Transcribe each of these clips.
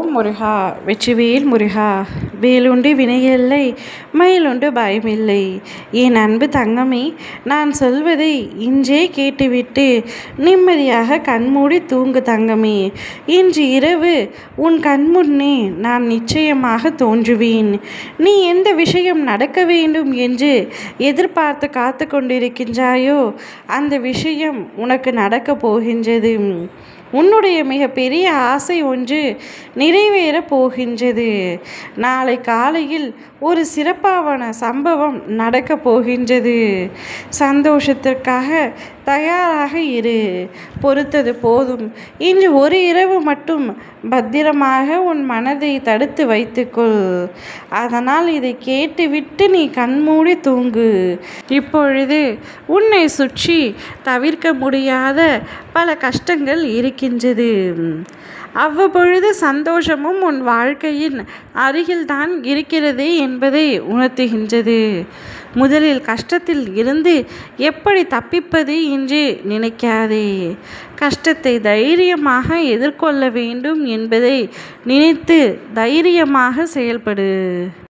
ஓம் முருகா வெற்றிவேல் முருகா வேலுண்டு வினையில்லை மயிலுண்டு பயமில்லை. என் அன்பு தங்கமே நான் சொல்வதை இன்றே கேட்டுவிட்டு நிம்மதியாக கண்மூடி தூங்கு தங்கமே. இன்று இரவு உன் கண்முன்னே நான் நிச்சயமாக தோன்றுவேன். நீ எந்த விஷயம் நடக்க வேண்டும் என்று எதிர்பார்த்து காத்து கொண்டிருக்கின்றாயோ அந்த விஷயம் உனக்கு நடக்கப் போகின்றது. உன்னுடைய மிகப்பெரிய ஆசை ஒன்று நிறைவேறப் போகின்றது. நாளை காலையில் ஒரு சிறப்பான சம்பவம் நடக்கப் போகின்றது. சந்தோஷத்திற்காக தயாராக இரு. பொறுத்தது போதும். இன்று ஒரு இரவு மட்டும் பத்திரமாக உன் மனதை தடுத்து வைத்துக்கொள். அதனால் இதை கேட்டுவிட்டு நீ கண்மூடி தூங்கு. இப்பொழுது உன்னை சுற்றி தவிர்க்க முடியாத பல கஷ்டங்கள் இருக்கின்றது. அவ்வப்பொழுது சந்தோஷமும் உன் வாழ்க்கையின் அருகில்தான் இருக்கிறது என்பதை உணர்த்துகின்றது. முதலில் கஷ்டத்தில் இருந்து எப்படி தப்பிப்பது என்று நினைக்காதே. கஷ்டத்தை தைரியமாக எதிர்கொள்ள வேண்டும் என்பதை நினைத்து தைரியமாக செயல்படு.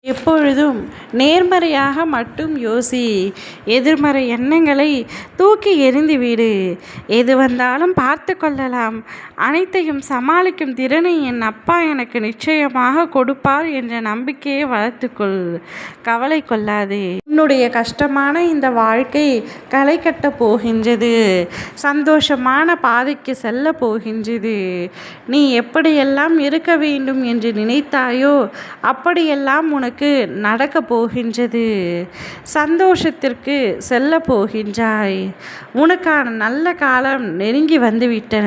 எப்பொழுதும் நேர்மறையாக மட்டும் யோசி. எதிர்மறை எண்ணங்களை தூக்கி எறிந்துவிடு எது வந்தாலும் பார்த்து கொள்ளலாம். அனைத்தையும் சமாளிக்கும் திறனை என் அப்பா எனக்கு நிச்சயமாக கொடுப்பார் என்ற நம்பிக்கையை வளர்த்துக்கொள். கவலை கொள்ளாதே. என்னுடைய கஷ்டமான இந்த வாழ்க்கை களை கட்ட போகின்றது. சந்தோஷமான பாதைக்கு செல்ல போகின்றது. நீ எப்படியெல்லாம் இருக்க வேண்டும் என்று நினைத்தாயோ அப்படியெல்லாம் உனக்கு நடக்கப் போகின்றது. சந்தோஷத்திற்கு செல்ல போகின்றாய். உனக்கான நல்ல காலம் நெருங்கி வந்துவிட்டன.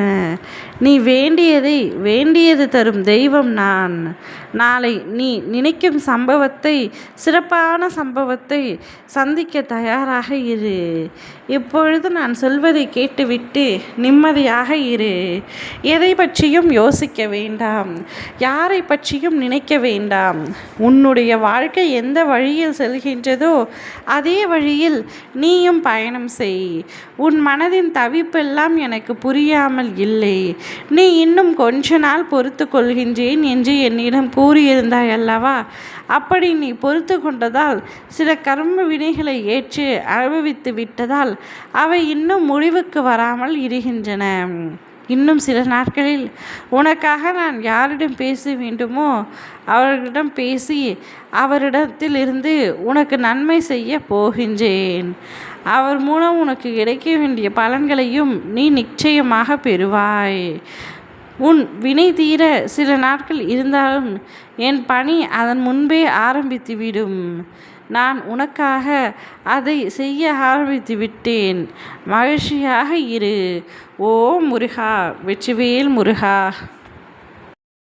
நீ வேண்டியதை வேண்டியது தரும் தெய்வம் நான். நாளை நீ நினைக்கும் சம்பவத்தை சிறப்பான சம்பவத்தை சந்திக்க தயாராக இரு. இப்பொழுது நான் சொல்வதை கேட்டுவிட்டு நிம்மதியாக இரு. எதை பற்றியும் யோசிக்க வேண்டாம். யாரை பற்றியும் நினைக்க வேண்டாம். உன்னுடைய வாழ்க்கை எந்த வழியில் செல்கின்றதோ அதே வழியில் நீயும் பயணம் செய். உன் மனதின் தவிப்பெல்லாம் எனக்கு புரியாமல் இல்லை. நீ இன்னும் கொஞ்ச நாள் பொறுத்து கொள்கின்றேன் என்று என்னிடம் கூறியிருந்தாய் அல்லவா? அப்படி நீ பொறுத்து கொண்டதால் சில கர்ம வினைகளை ஏற்று அனுபவித்து விட்டதால் அவை இன்னும் முடிவுக்கு வராமல் இருக்கின்றன இன்னும் சில நாட்களில் உனக்காக நான் யாரிடம் பேச வேண்டுமோ அவர்களிடம் பேசி அவரிடத்திலிருந்து உனக்கு நன்மை செய்ய போகின்றேன். அவர் மூலம் உனக்கு கிடைக்க வேண்டிய பலன்களையும் நீ நிச்சயமாக பெறுவாய். உன் வினை தீர சில நாட்கள் இருந்தாலும் என் பணி அதன் முன்பே ஆரம்பித்துவிடும். நான் உனக்காக அதை செய்ய ஆரம்பித்து விட்டேன். மகிழ்ச்சியாக இரு. ஓ முருகா வெற்றிவேல் முருகா.